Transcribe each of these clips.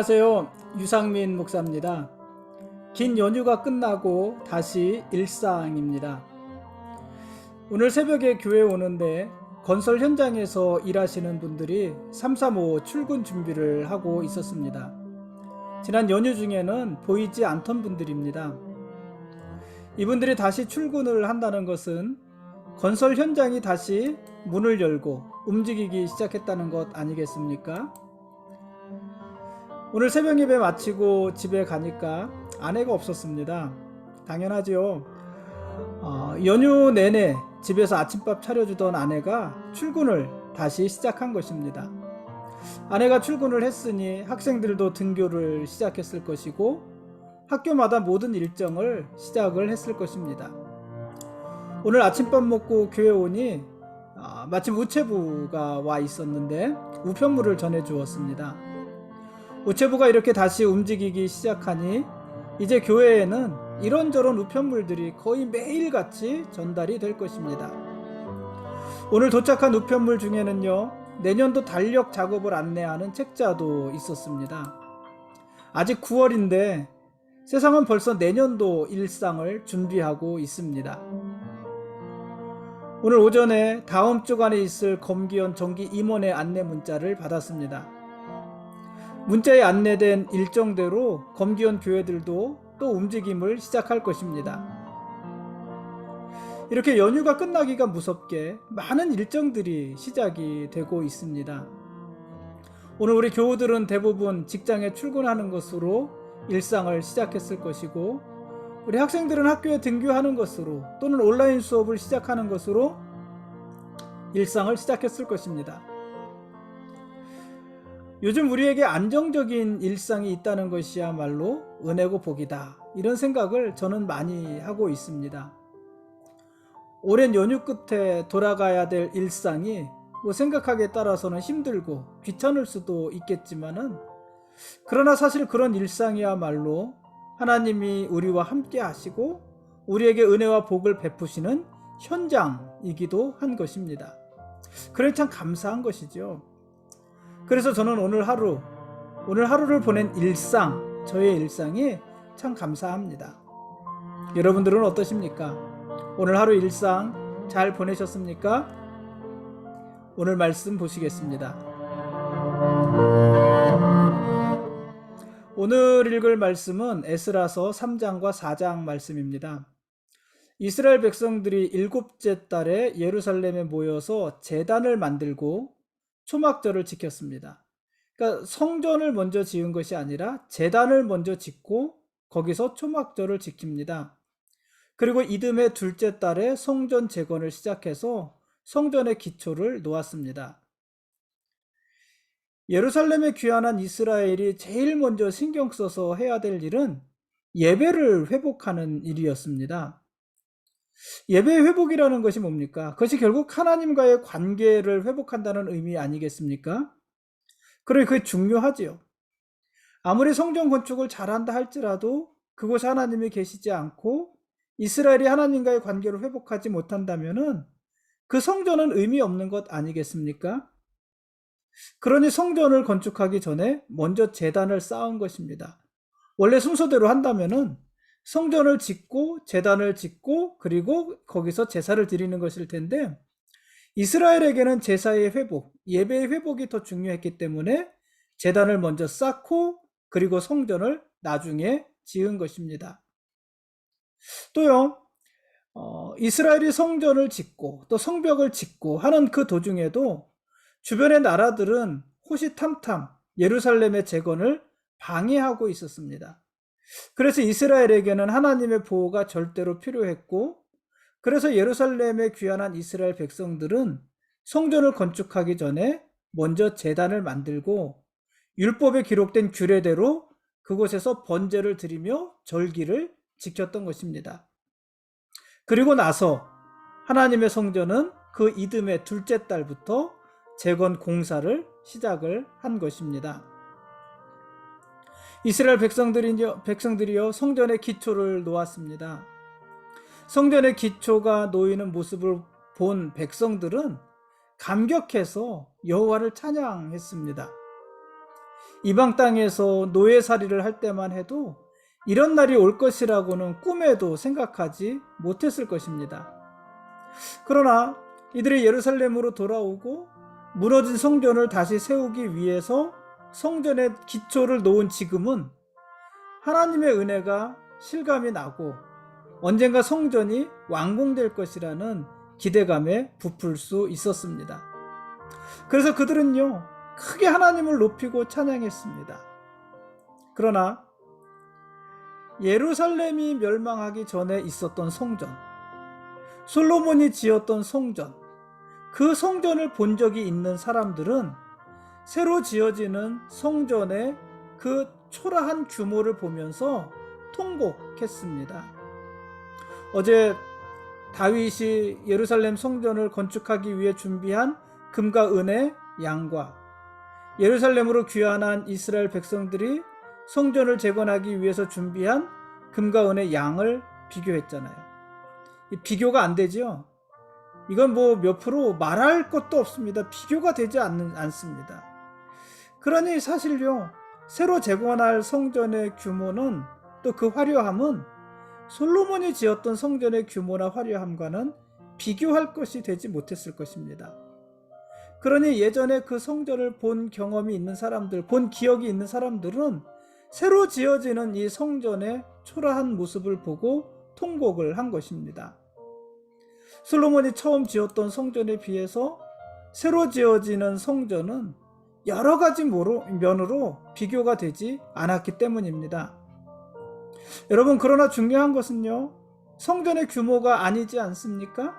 안녕하세요. 유상민 목사입니다. 긴 연휴가 끝나고 다시 일상입니다. 오늘 새벽에 교회 오는데 건설 현장에서 일하시는 분들이 335 출근 준비를 하고 있었습니다. 지난 연휴 중에는 보이지 않던 분들입니다. 이분들이 다시 출근을 한다는 것은 건설 현장이 다시 문을 열고 움직이기 시작했다는 것 아니겠습니까? 오늘 새벽 예배 마치고 집에 가니까 아내가 없었습니다. 당연하지요. 어, 연휴 내내 집에서 아침밥 차려주던 아내가 출근을 다시 시작한 것입니다. 아내가 출근을 했으니 학생들도 등교를 시작했을 것이고 학교마다 모든 일정을 시작을 했을 것입니다. 오늘 아침밥 먹고 교회 오니 아, 마침 우체부가 와 있었는데 우편물을 전해 주었습니다. 우체부가 이렇게 다시 움직이기 시작하니 이제 교회에는 이런저런 우편물들이 거의 매일같이 전달이 될 것입니다. 오늘 도착한 우편물 중에는요, 내년도 달력 작업을 안내하는 책자도 있었습니다. 아직 9월인데 세상은 벌써 내년도 일상을 준비하고 있습니다. 오늘 오전에 다음 주간에 있을 검기원 정기 임원의 안내 문자를 받았습니다. 문자에 안내된 일정대로 검기원 교회들도 또 움직임을 시작할 것입니다. 이렇게 연휴가 끝나기가 무섭게 많은 일정들이 시작이 되고 있습니다. 오늘 우리 교우들은 대부분 직장에 출근하는 것으로 일상을 시작했을 것이고 우리 학생들은 학교에 등교하는 것으로 또는 온라인 수업을 시작하는 것으로 일상을 시작했을 것입니다. 요즘 우리에게 안정적인 일상이 있다는 것이야말로 은혜고 복이다. 이런 생각을 저는 많이 하고 있습니다. 오랜 연휴 끝에 돌아가야 될 일상이 뭐 생각하기에 따라서는 힘들고 귀찮을 수도 있겠지만은 그러나 사실 그런 일상이야말로 하나님이 우리와 함께 하시고 우리에게 은혜와 복을 베푸시는 현장이기도 한 것입니다. 그래 참 감사한 것이죠. 그래서 저는 오늘 하루, 오늘 하루를 보낸 일상, 저의 일상이 참 감사합니다. 여러분들은 어떠십니까? 오늘 하루 일상 잘 보내셨습니까? 오늘 말씀 보시겠습니다. 오늘 읽을 말씀은 에스라서 3장과 4장 말씀입니다. 이스라엘 백성들이 일곱째 달에 예루살렘에 모여서 재단을 만들고 초막절을 지켰습니다. 그러니까 성전을 먼저 지은 것이 아니라 재단을 먼저 짓고 거기서 초막절을 지킵니다. 그리고 이듬해 둘째 달에 성전 재건을 시작해서 성전의 기초를 놓았습니다. 예루살렘에 귀환한 이스라엘이 제일 먼저 신경 써서 해야 될 일은 예배를 회복하는 일이었습니다. 예배 회복이라는 것이 뭡니까? 그것이 결국 하나님과의 관계를 회복한다는 의미 아니겠습니까? 그러니 그게 중요하지요. 아무리 성전 건축을 잘한다 할지라도 그곳에 하나님이 계시지 않고 이스라엘이 하나님과의 관계를 회복하지 못한다면은 그 성전은 의미 없는 것 아니겠습니까? 그러니 성전을 건축하기 전에 먼저 재단을 쌓은 것입니다. 원래 순서대로 한다면은 성전을 짓고 재단을 짓고 그리고 거기서 제사를 드리는 것일 텐데 이스라엘에게는 제사의 회복, 예배의 회복이 더 중요했기 때문에 재단을 먼저 쌓고 그리고 성전을 나중에 지은 것입니다. 또요, 어, 이스라엘이 성전을 짓고 또 성벽을 짓고 하는 그 도중에도 주변의 나라들은 호시탐탐 예루살렘의 재건을 방해하고 있었습니다. 그래서 이스라엘에게는 하나님의 보호가 절대로 필요했고, 그래서 예루살렘에 귀환한 이스라엘 백성들은 성전을 건축하기 전에 먼저 재단을 만들고 율법에 기록된 규례대로 그곳에서 번제를 드리며 절기를 지켰던 것입니다. 그리고 나서 하나님의 성전은 그 이듬해 둘째 달부터 재건 공사를 시작을 한 것입니다. 이스라엘 백성들이요, 백성들이요 성전의 기초를 놓았습니다. 성전의 기초가 놓이는 모습을 본 백성들은 감격해서 여호와를 찬양했습니다. 이방 땅에서 노예살이를 할 때만 해도 이런 날이 올 것이라고는 꿈에도 생각하지 못했을 것입니다. 그러나 이들이 예루살렘으로 돌아오고 무너진 성전을 다시 세우기 위해서 성전의 기초를 놓은 지금은 하나님의 은혜가 실감이 나고 언젠가 성전이 완공될 것이라는 기대감에 부풀 수 있었습니다. 그래서 그들은요, 크게 하나님을 높이고 찬양했습니다. 그러나 예루살렘이 멸망하기 전에 있었던 성전, 솔로몬이 지었던 성전, 그 성전을 본 적이 있는 사람들은 새로 지어지는 성전의 그 초라한 규모를 보면서 통곡했습니다. 어제 다윗이 예루살렘 성전을 건축하기 위해 준비한 금과 은의 양과 예루살렘으로 귀환한 이스라엘 백성들이 성전을 재건하기 위해서 준비한 금과 은의 양을 비교했잖아요. 이 비교가 안 되죠. 이건 뭐 몇 프로 말할 것도 없습니다. 비교가 되지 않는, 않습니다. 그러니 사실요, 새로 재건할 성전의 규모는 또 그 화려함은 솔로몬이 지었던 성전의 규모나 화려함과는 비교할 것이 되지 못했을 것입니다. 그러니 예전에 그 성전을 본 경험이 있는 사람들, 본 기억이 있는 사람들은 새로 지어지는 이 성전의 초라한 모습을 보고 통곡을 한 것입니다. 솔로몬이 처음 지었던 성전에 비해서 새로 지어지는 성전은 여러 가지 면으로 비교가 되지 않았기 때문입니다. 여러분, 그러나 중요한 것은요, 성전의 규모가 아니지 않습니까?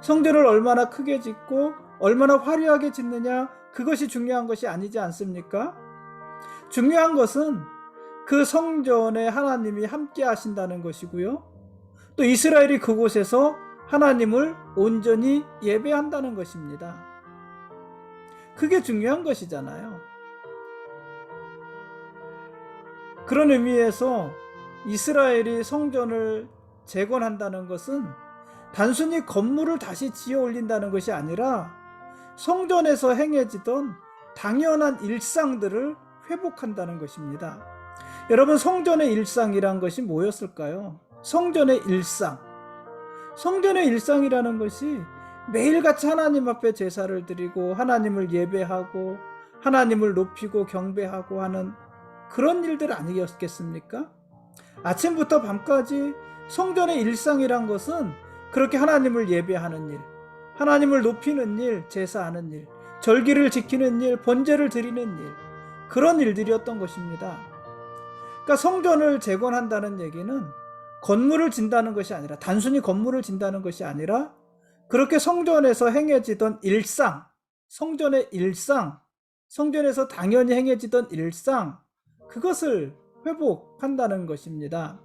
성전을 얼마나 크게 짓고 얼마나 화려하게 짓느냐, 그것이 중요한 것이 아니지 않습니까? 중요한 것은 그 성전에 하나님이 함께 하신다는 것이고요. 또 이스라엘이 그곳에서 하나님을 온전히 예배한다는 것입니다. 그게 중요한 것이잖아요. 그런 의미에서 이스라엘이 성전을 재건한다는 것은 단순히 건물을 다시 지어 올린다는 것이 아니라 성전에서 행해지던 당연한 일상들을 회복한다는 것입니다. 여러분, 성전의 일상이란 것이 뭐였을까요? 성전의 일상. 성전의 일상이라는 것이 매일같이 하나님 앞에 제사를 드리고 하나님을 예배하고 하나님을 높이고 경배하고 하는 그런 일들 아니었겠습니까? 아침부터 밤까지 성전의 일상이란 것은 그렇게 하나님을 예배하는 일, 하나님을 높이는 일, 제사하는 일, 절기를 지키는 일, 번제를 드리는 일, 그런 일들이었던 것입니다. 그러니까 성전을 재건한다는 얘기는 건물을 진다는 것이 아니라 단순히 건물을 진다는 것이 아니라 그렇게 성전에서 행해지던 일상, 성전의 일상, 성전에서 당연히 행해지던 일상, 그것을 회복한다는 것입니다.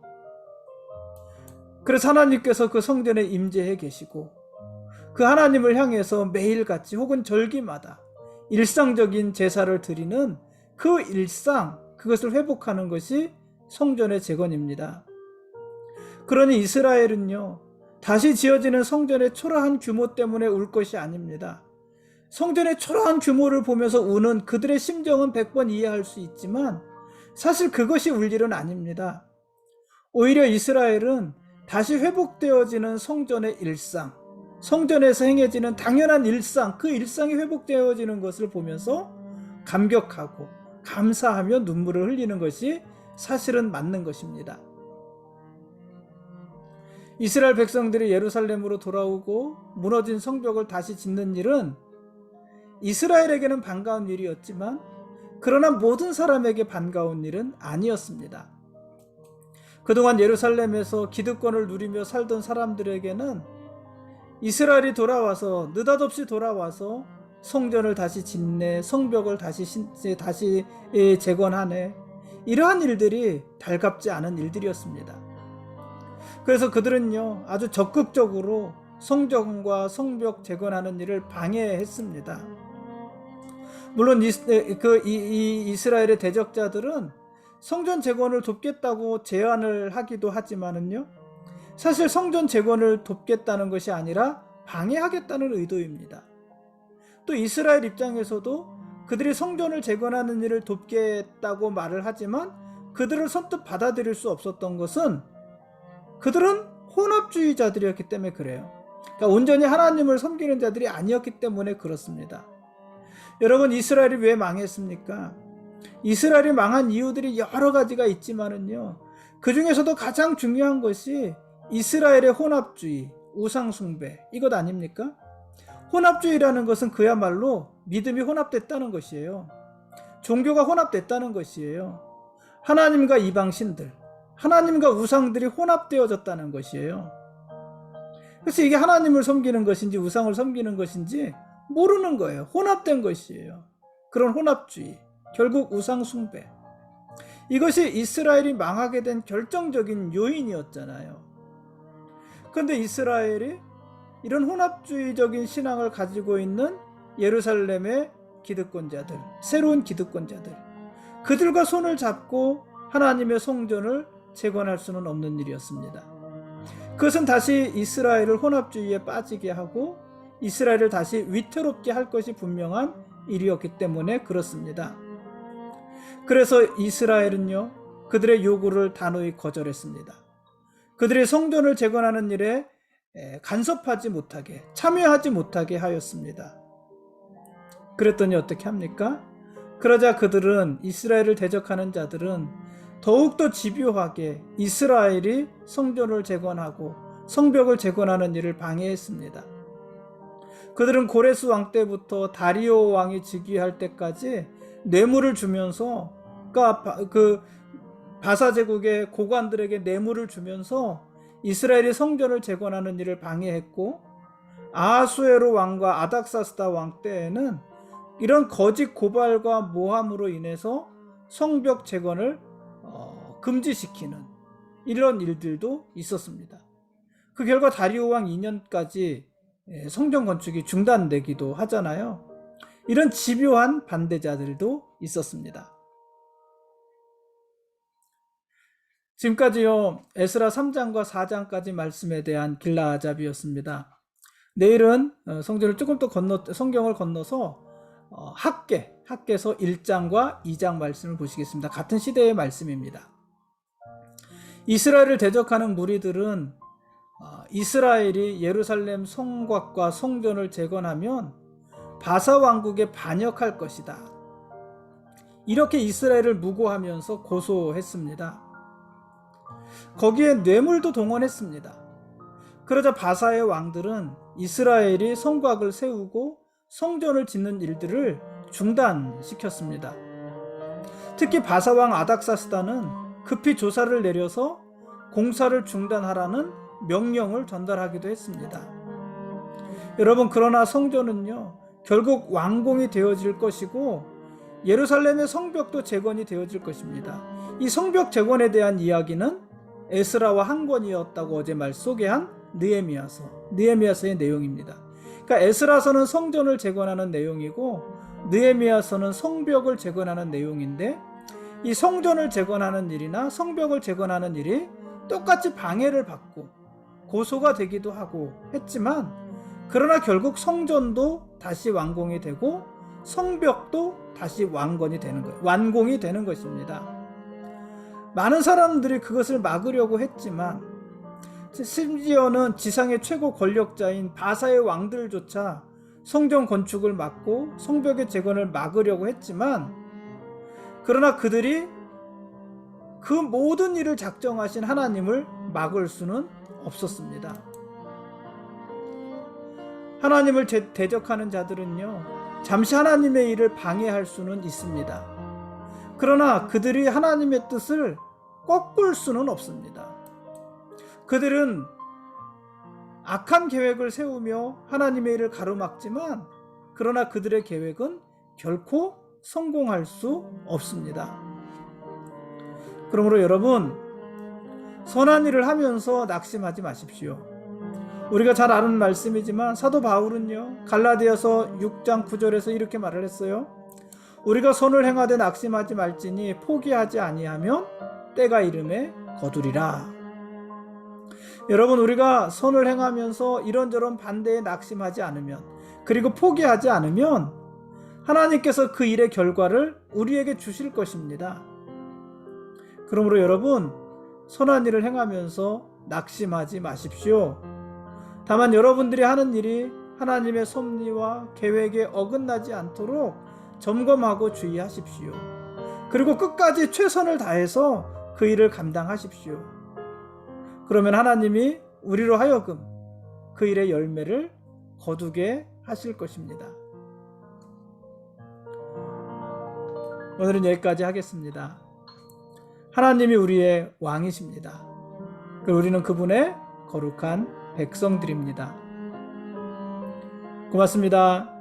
그래서 하나님께서 그 성전에 임재해 계시고 그 하나님을 향해서 매일같이 혹은 절기마다 일상적인 제사를 드리는 그 일상, 그것을 회복하는 것이 성전의 재건입니다. 그러니 이스라엘은요, 다시 지어지는 성전의 초라한 규모 때문에 울 것이 아닙니다. 성전의 초라한 규모를 보면서 우는 그들의 심정은 100번 이해할 수 있지만 사실 그것이 울 일은 아닙니다. 오히려 이스라엘은 다시 회복되어지는 성전의 일상, 성전에서 행해지는 당연한 일상, 그 일상이 회복되어지는 것을 보면서 감격하고 감사하며 눈물을 흘리는 것이 사실은 맞는 것입니다. 이스라엘 백성들이 예루살렘으로 돌아오고 무너진 성벽을 다시 짓는 일은 이스라엘에게는 반가운 일이었지만 그러나 모든 사람에게 반가운 일은 아니었습니다. 그동안 예루살렘에서 기득권을 누리며 살던 사람들에게는 이스라엘이 돌아와서 느닷없이 돌아와서 성전을 다시 짓네, 성벽을 다시 다시 재건하네. 이러한 일들이 달갑지 않은 일들이었습니다. 그래서 그들은요, 아주 적극적으로 성전과 성벽 재건하는 일을 방해했습니다. 물론 이, 그, 이, 이 이스라엘의 대적자들은 성전 재건을 돕겠다고 제안을 하기도 하지만은요, 사실 성전 재건을 돕겠다는 것이 아니라 방해하겠다는 의도입니다. 또 이스라엘 입장에서도 그들이 성전을 재건하는 일을 돕겠다고 말을 하지만 그들을 선뜻 받아들일 수 없었던 것은 그들은 혼합주의자들이었기 때문에 그래요. 그러니까 온전히 하나님을 섬기는 자들이 아니었기 때문에 그렇습니다. 여러분 이스라엘이 왜 망했습니까? 이스라엘이 망한 이유들이 여러 가지가 있지만은요. 그 중에서도 가장 중요한 것이 이스라엘의 혼합주의, 우상숭배 이것 아닙니까? 혼합주의라는 것은 그야말로 믿음이 혼합됐다는 것이에요. 종교가 혼합됐다는 것이에요. 하나님과 이방신들, 하나님과 우상들이 혼합되어졌다는 것이에요. 그래서 이게 하나님을 섬기는 것인지 우상을 섬기는 것인지 모르는 거예요. 혼합된 것이에요. 그런 혼합주의. 결국 우상숭배. 이것이 이스라엘이 망하게 된 결정적인 요인이었잖아요. 그런데 이스라엘이 이런 혼합주의적인 신앙을 가지고 있는 예루살렘의 기득권자들, 새로운 기득권자들, 그들과 손을 잡고 하나님의 성전을 재건할 수는 없는 일이었습니다. 그것은 다시 이스라엘을 혼합주의에 빠지게 하고 이스라엘을 다시 위태롭게 할 것이 분명한 일이었기 때문에 그렇습니다. 그래서 이스라엘은요, 그들의 요구를 단호히 거절했습니다. 그들의 성전을 재건하는 일에 간섭하지 못하게, 참여하지 못하게 하였습니다. 그랬더니 어떻게 합니까? 그러자 그들은 이스라엘을 대적하는 자들은 더욱더 집요하게 이스라엘이 성전을 재건하고 성벽을 재건하는 일을 방해했습니다. 그들은 고레스 왕 때부터 다리오 왕이 즉위할 때까지 뇌물을 주면서 그 바사 제국의 고관들에게 뇌물을 주면서 이스라엘이 성전을 재건하는 일을 방해했고 아하수에로 왕과 아닥사스다 왕 때에는 이런 거짓 고발과 모함으로 인해서 성벽 재건을 어, 금지시키는 이런 일들도 있었습니다. 그 결과 다리오 왕 2년까지 예, 성전 건축이 중단되기도 하잖아요. 이런 집요한 반대자들도 있었습니다. 지금까지요 에스라 3장과 4장까지 말씀에 대한 길라아잡이었습니다. 내일은 어, 성전을 조금 더 건너 성경을 건너서 어, 학계 학계서 1장과 2장 말씀을 보시겠습니다. 같은 시대의 말씀입니다. 이스라엘을 대적하는 무리들은 어, 이스라엘이 예루살렘 성곽과 성전을 재건하면 바사 왕국에 반역할 것이다. 이렇게 이스라엘을 무고하면서 고소했습니다. 거기에 뇌물도 동원했습니다. 그러자 바사의 왕들은 이스라엘이 성곽을 세우고 성전을 짓는 일들을 중단시켰습니다. 특히 바사왕 아닥사스다는 급히 조사를 내려서 공사를 중단하라는 명령을 전달하기도 했습니다. 여러분, 그러나 성전은요, 결국 완공이 되어질 것이고, 예루살렘의 성벽도 재건이 되어질 것입니다. 이 성벽 재건에 대한 이야기는 에스라와 한 권이었다고 어제 말 소개한 느에미아서, 느에미아서의 내용입니다. 그러니까 에스라서는 성전을 재건하는 내용이고 느에미아서는 성벽을 재건하는 내용인데 이 성전을 재건하는 일이나 성벽을 재건하는 일이 똑같이 방해를 받고 고소가 되기도 하고 했지만 그러나 결국 성전도 다시 완공이 되고 성벽도 다시 완건이 되는 거 완공이 되는 것입니다. 많은 사람들이 그것을 막으려고 했지만 심지어는 지상의 최고 권력자인 바사의 왕들조차 성전 건축을 막고 성벽의 재건을 막으려고 했지만 그러나 그들이 그 모든 일을 작정하신 하나님을 막을 수는 없었습니다. 하나님을 대적하는 자들은요, 잠시 하나님의 일을 방해할 수는 있습니다. 그러나 그들이 하나님의 뜻을 꺾을 수는 없습니다. 그들은 악한 계획을 세우며 하나님의 일을 가로막지만 그러나 그들의 계획은 결코 성공할 수 없습니다. 그러므로 여러분 선한 일을 하면서 낙심하지 마십시오. 우리가 잘 아는 말씀이지만 사도 바울은요 갈라디아서 6장 9절에서 이렇게 말을 했어요. 우리가 선을 행하되 낙심하지 말지니 포기하지 아니하면 때가 이름에 거두리라. 여러분 우리가 선을 행하면서 이런저런 반대에 낙심하지 않으면 그리고 포기하지 않으면 하나님께서 그 일의 결과를 우리에게 주실 것입니다. 그러므로 여러분, 선한 일을 행하면서 낙심하지 마십시오. 다만 여러분들이 하는 일이 하나님의 섭리와 계획에 어긋나지 않도록 점검하고 주의하십시오. 그리고 끝까지 최선을 다해서 그 일을 감당하십시오. 그러면 하나님이 우리로 하여금 그 일의 열매를 거두게 하실 것입니다. 오늘은 여기까지 하겠습니다. 하나님이 우리의 왕이십니다. 우리는 그분의 거룩한 백성들입니다. 고맙습니다.